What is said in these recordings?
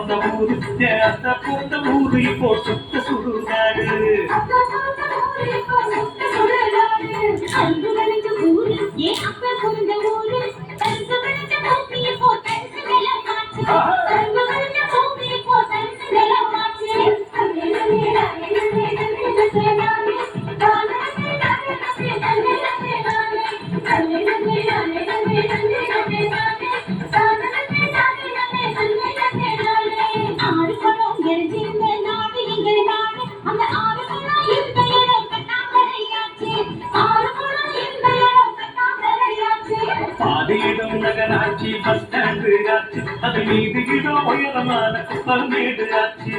விளைஞ்ச ஊரு என் அத்தை ஊரு இப்போ சுத்த சுடுகாடு ஏன் நகராட்சி பஸ் ஸ்டாண்டு ஆச்சு அது மீது இடம் உயரமான குப்பமேடு ஆச்சு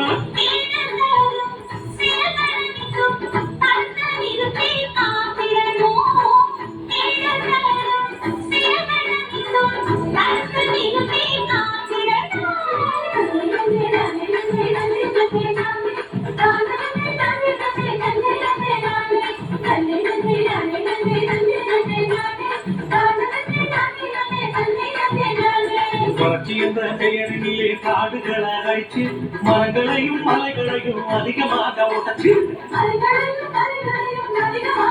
புரட்சி என்ற பெயரிலே காடுகள் அழைத்து மரங்களையும் மலைகளையும் அதிகமாக உடச்சு மரங்களையும்